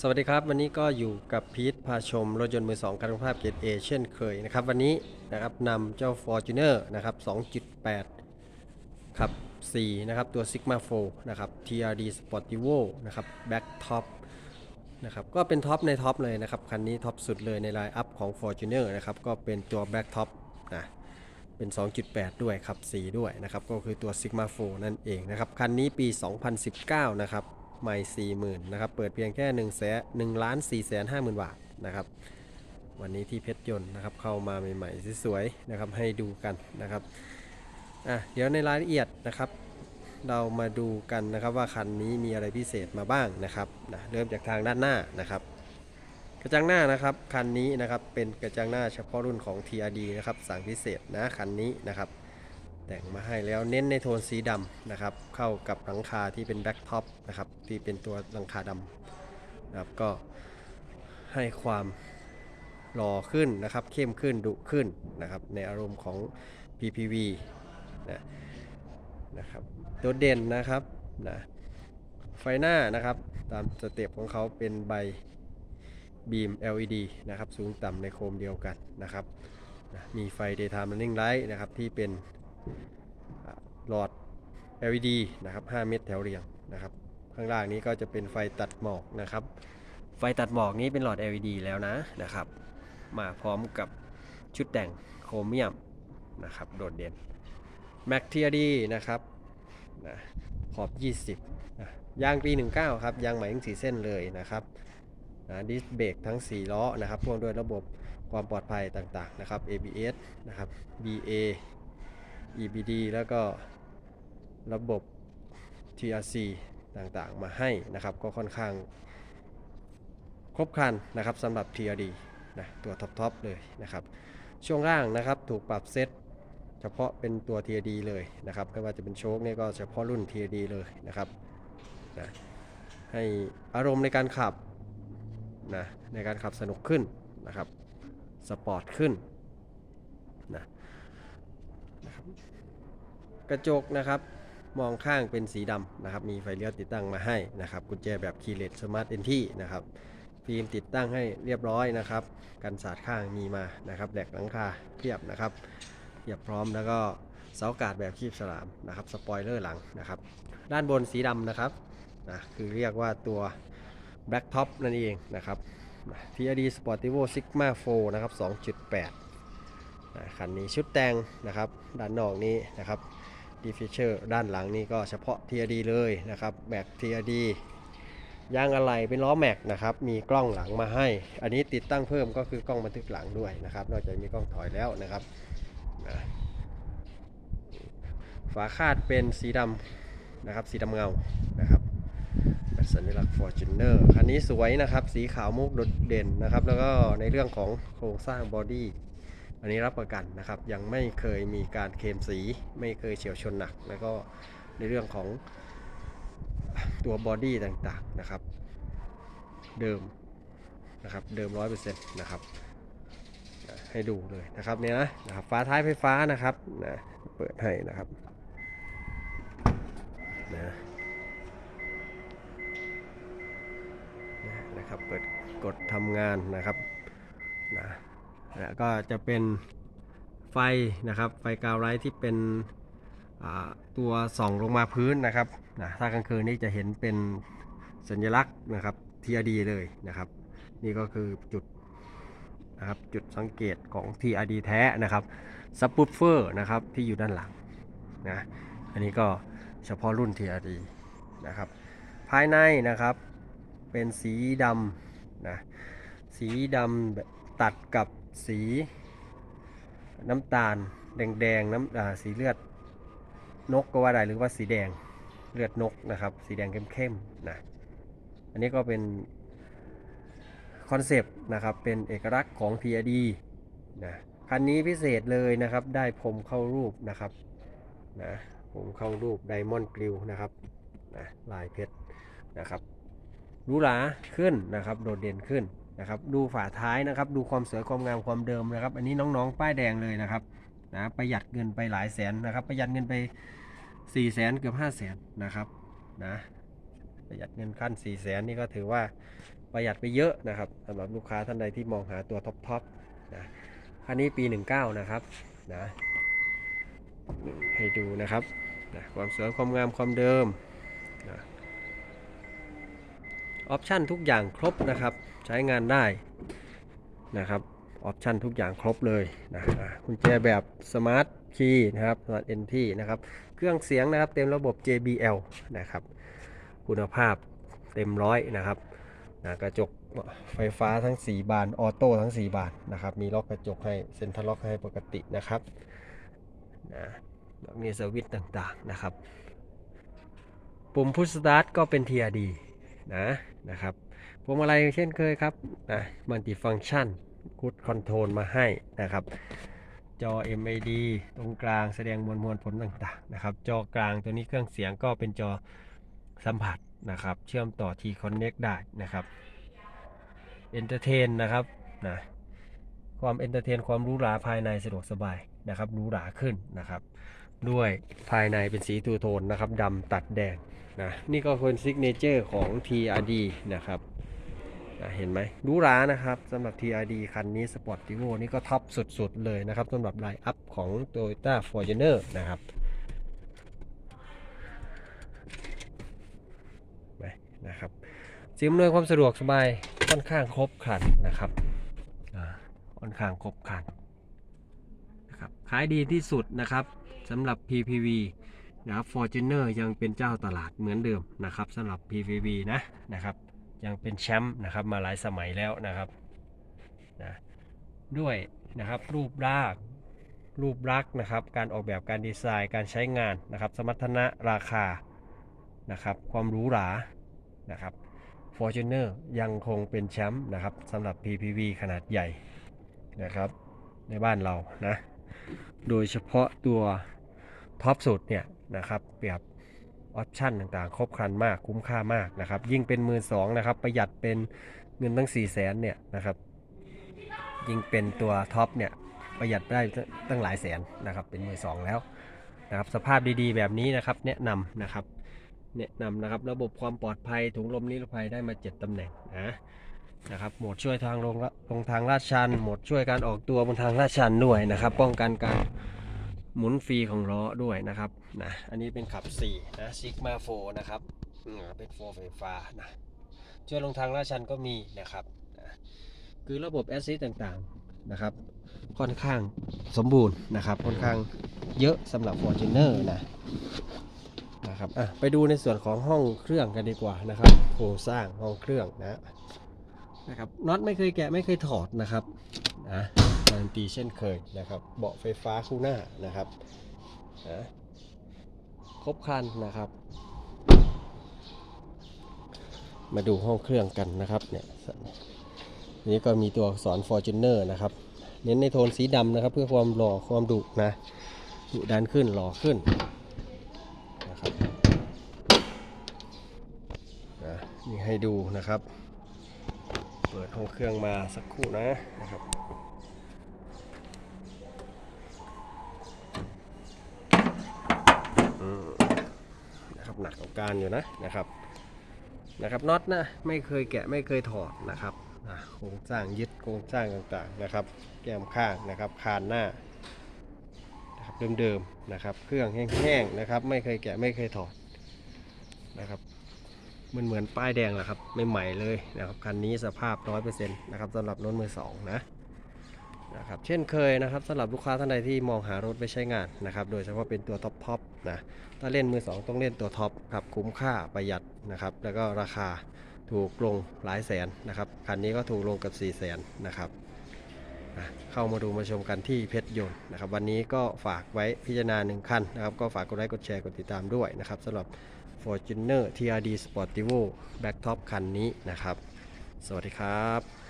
สวัสดีครับ วันนี้ก็อยู่กับพีทพาชม รถยนต์มือสองคุณภาพเกรด A เช่นเคยนะครับ วันนี้นะครับนำเจ้า Fortuner นะครับ 2.8ครับ 4 นะครับ ตัว Sigma 4นะครับ TRD Sportivo นะครับ Back Top นะครับก็เป็นท็อปในท็อปเลยนะครับ คันนี้ท็อปสุดเลยในไลน์อัพของ Fortuner นะครับ ก็เป็นตัว Back Top นะเป็น 2.8 ด้วยครับ 4 ด้วยนะครับ ก็คือตัว Sigma 4นั่นเองนะครับ คันนี้ปี 2019 นะครับ ใหม่ 40,000นะครับ เปิดเพียงแค่1นึ่งแสน1ล้าน4แสนห้าหมื่นบาทนะครับ วันนี้ที่เพชรยนต์นะครับเข้ามาใหม่ๆสวยๆนะครับให้ดูกันนะครับอะเดี๋ยวในรายละเอียดนะครับ เรามาดูกันนะครับว่าคันนี้มีอะไรพิเศษมาบ้างนะครับนะเริ่มจากทางด้านหน้านะครับ กระจังหน้านะครับคันนี้นะครับเป็นกระจังหน้าเฉพาะรุ่นของ TRD นะครับสั่งพิเศษนะคันนี้นะครับ แต่งมาให้แล้วเน้นในโทนสีดำนะครับ เข้ากับหลังคาที่เป็นแบ็กท็อปนะครับที่เป็นตัวหลังคาดำนะครับก็ให้ความหล่อขึ้นนะครับ เข้มขึ้นดุขึ้นนะครับ ในอารมณ์ของ PPV นะนะครับตัวเด่นนะครับนะไฟหน้านะครับตามสเต็ปของเขาเป็นใบบีม LED นะครับ สูงต่ำในโคมเดียวกันนะครับนะมีไฟ daytime running light นะครับที่เป็น หลอด LED นะครับ 5 เม็ดแถวเรียงนะครับ ข้างล่างนี้ก็จะเป็นไฟตัดหมอกนะครับ ไฟตัดหมอกนี้เป็นหลอด LED แล้วนะนะครับ มาพร้อมกับชุดแต่งโครเมียมนะครับ โดดเด่น Mac TRD นะครับนะขอบ 20นะยางปี 19 ครับ ยางใหม่ทั้ง4เส้นเลยนะครับนะดิสเบรกทั้ง 4 ล้อนะครับพ่วงด้วยระบบความปลอดภัยต่างๆนะครับ ABS นะครับ BA EBD แล้วก็ระบบ TRC ต่างๆ มาให้นะครับก็ค่อนข้างครบครันนะครับสำหรับ TRD นะตัวท็อปๆเลยนะครับ ช่วงล่างนะครับถูกปรับเซตเฉพาะเป็นตัว TRD เลยนะครับไม่ว่าจะเป็นโชคเนี่ยก็เฉพาะรุ่น TRD เลยนะครับนะให้อารมณ์ในการขับนะในการขับสนุกขึ้นนะครับสปอร์ตขึ้น กระจกนะครับ มองข้างเป็นสีดำนะครับ มีไฟเลี้ยวติดตั้งมาให้นะครับ กุญแจแบบคีย์เลสสมาร์ทเอนที่นะครับ ฟิล์มติดตั้งให้เรียบร้อยนะครับ กันสาดข้างมีมานะครับ แหลกหลังคาเทียบนะครับเทียบพร้อมแล้วก็เสาอากาดแบบคีบสลามนะครับสปอยเลอร์หลังนะครับ ด้านบนสีดำนะครับนะคือเรียกว่าตัว Black Top นั่นเองนะครับ TRD Sportivo Sigma 4 นะครับ 2.8 คันนี้ชุดแต่งนะครับ ด้านนอกนี้นะครับ d f e a t u r e ด้านหลังนี้ก็เฉพาะ TRD เลยนะครับแม็ก TRD ยางอะไรเป็นล้อแม็กนะครับ มีกล้องหลังมาให้ อันนี้ติดตั้งเพิ่มก็คือกล้องบันทึกหลังด้วยนะครับ นอกจากมีกล้องถอยแล้วนะครับนะฝาคาดเป็นสีดำนะครับ สีดำเงานะครับเป็นสัญลักษณ์ Fortuner คันนี้สวยนะครับ สีขาวมุกโดดเด่นนะครับ แล้วก็ในเรื่องของโครงสร้างบอดี้ อันนี้รับประกันนะครับ ยังไม่เคยมีการเคลมสี ไม่เคยเฉียวชนหนัก แล้วก็ในเรื่องของตัวบอดี้ต่างๆนะครับ เดิมนะครับเดิม100%นะครับให้ดูเลยนะครับเนี่ยนะนะครับฟ้าท้ายไฟฟ้านะครับนะเปิดให้นะครับนะนะครับเปิดกดทำงานนะครับนะ นะก็จะเป็นไฟนะครับ ไฟกาวไลท์ที่เป็นตัวส่องลงมาพื้นนะครับนะถ้ากลางคืนนี่จะเห็นเป็นสัญลักษณ์นะครับ TRD เลยนะครับ นี่ก็คือจุดนะครับจุดสังเกตของ TRD แท้นะครับซับปูเฟอร์นะครับที่อยู่ด้านหลังนะอันนี้ก็เฉพาะรุ่น TRD นะครับภายในนะครับเป็นสีดำนะสีดำตัดกับ สีน้ำตาล แดงๆน้ำสีเลือดนกก็ว่าได้หรือว่าสีแดงเลือดนกนะครับ สีแดงเข้มๆนะอันนี้ก็เป็นคอนเซปต์นะครับเป็นเอกลักษณ์ของ TRD นะคันนี้พิเศษเลยนะครับได้ผมเข้ารูปนะครับนะผมเข้ารูปไดมอนด์กริลนะครับนะลายเพชรนะครับ หรูหราขึ้นนะครับโดดเด่นขึ้นนะครับดูฝาท้ายนะครับ ดูความสวยความงามความเดิมนะครับ อันนี้น้องๆ ป้ายแดงเลยนะครับนะประหยัดเงินไปหลายแสนนะครับประหยัดเงินไป4ี่แสนเกือบ5้าแสนนะครับนะประหยัดเงินขั้น4 0 0แสนนี่ก็ถือว่าประหยัดไปเยอะนะครับสำหรับลูกค้าท่านใดที่มองหาตัวท็อปท็อปนะคันนี้ปี 19 นะครับนะให้ดูนะครับนะความสวยความงามความเดิมนะ ออปชั่นทุกอย่างครบนะครับ ใช้งานได้นะครับออปชั่นทุกอย่างครบเลยนะกุญแจแบบสมาร์ทคีย์นะครับสมาร์ทเอนทีนะครับ เครื่องเสียงนะครับ เต็มระบบ JBL นะครับ คุณภาพเต็มร้อยนะครับนะกระจกไฟฟ้าทั้ง 4 บาน ออโต้ทั้ง 4 บานนะครับ มีล็อกกระจกให้เซ็นทรัลล็อกให้ปกตินะครับนะมีสวิตช์ต่างๆนะครับ ปุ่มพุชสตาร์ทก็เป็น TRD นะนะครับพวงมาลัยเช่นเคยครับนะมัลติฟังชันกูดคอนโทรลมาให้นะครับ จอ MID ตรงกลางแสดงมวลมวลผลต่างๆนะครับจอกลางตัวนี้เครื่องเสียงก็เป็นจอสัมผัสนะครับเชื่อมต่อ T Connect ได้นะครับ Entertain นนะครับนะความเอนเตอร์เทนความรู้หราภายในสะดวกสบายนะครับรู้หราขึ้นนะครับ ด้วยภายในเป็นสีทูโทนนะครับดำตัดแดงนะนี่ก็เป็นซิกเนเจอร์ของ TRD นะครับนะเห็นไหมรู้หรานะครับสำหรับ TRD คันนี้ Sportivo นี่ก็ท็อปสุดๆเลยนะครับสำหรับไลน์อัพของ Toyota Fortuner นะครับไปนะครับสิ่งอำนวยความสะดวกสบายค่อนข้างครบครันนะครับค่อนข้างครบครัน นะครับขายดีที่สุดนะครับสำหรับ PPV นะครับ Fortuner ยังเป็นเจ้าตลาดเหมือนเดิมนะครับสำหรับ PPV นะนะครับยังเป็นแชมป์นะครับมาหลายสมัยแล้วนะครับนะด้วยนะครับรูปร่างรูปลักษณ์นะครับ การออกแบบการดีไซน์การใช้งานนะครับ สมรรถนะราคานะครับ ความหรูหรานะครับ Fortuner ยังคงเป็นแชมป์นะครับสำหรับ PPV ขนาดใหญ่นะครับ ในบ้านเรานะ โดยเฉพาะตัวท็อปสุดเนี่ยนะครับแบบออปชั่นต่างๆ ครบครันมากคุ้มค่ามากนะครับ ยิ่งเป็นมือสองนะครับ ประหยัดเป็นเงินตั้ง 4 0 0แสนเนี่ยนะครับ ยิ่งเป็นตัวท็อปเนี่ยประหยัดได้ตั้งหลายแสนนะครับเป็นมือสองแล้วนะครับสภาพดีๆ แบบนี้นะครับแนะนำนะครับแนะนำนะครับระบบความปลอดภัยถุงลมนิรภัยได้มา 7ตำแหน่งนะ นะครับโหมดช่วยทางลงลงทางลาดชันโหมดช่วยการออกตัวบนทางลาดชันด้วยนะครับ ป้องกันการหมุนฟรีของล้อด้วยนะครับนะอันนี้เป็นขับ4นะซิกมาโฟนะครับอืมเป็นโฟไฟฟ้านะช่วยลงทางลาดชันก็มีนะครับนะคือระบบแอสซิสต่างๆนะครับ ค่อนข้างสมบูรณ์นะครับ ค่อนข้างเยอะสำหรับ Fortuner นะนะครับอะไปดูในส่วนของห้องเครื่องกันดีกว่านะครับโครงสร้างห้องเครื่องนะ นะครับน็อตไม่เคยแกะไม่เคยถอดนะครับนะการันตีเช่นเคยนะครับ เบาะไฟฟ้าคู่หน้านะครับนะครบครันนะครับ มาดูห้องเครื่องกันนะครับเนี่ยนี่ก็มีตัวอักษร Fortuner นะครับ เน้นในโทนสีดำนะครับ เพื่อความหล่อความดุนะดุดันขึ้นหล่อขึ้นนะครับนะนี่ให้ดูนะครับ เปิดห้องเครื่องมาสักครู่นะนะครับนะครับหนักกับการอยู่นะนะครับนะครับน็อตนะไม่เคยแกะไม่เคยถอดนะครับโครงสร้างยึดโครงสร้างต่างๆนะครับ แก้มข้างนะครับคานหน้านะครับเดิมๆนะครับ เครื่องแห้งๆนะครับ ไม่เคยแกะไม่เคยถอดนะครับ มันเหมือนป้ายแดงแหละครับ ไม่ใหม่เลยนะครับ คันนี้สภาพ100%นะครับสำหรับรถมือสองนะนะครับ เช่นเคยนะครับสำหรับลูกค้าท่านใดที่มองหารถไปใช้งานนะครับ โดยเฉพาะเป็นตัวท็อปท็อปนะ ถ้าเล่นมือสองต้องเล่นตัวท็อปครับคุ้มค่าประหยัดนะครับ แล้วก็ราคาถูกลงหลายแสนนะครับ คันนี้ก็ถูกลงกับ 4 0 0แสนนะครับอะเข้ามาดูมาชมกันที่เพชรยนต์นะครับ วันนี้ก็ฝากไว้พิจารณาหนึ่งคันนะครับ ก็ฝากกดไลค์กดแชร์กดติดตามด้วยนะครับสำหรับ Fortuner TRD Sportivo Black Top คันนี้นะครับ สวัสดีครับ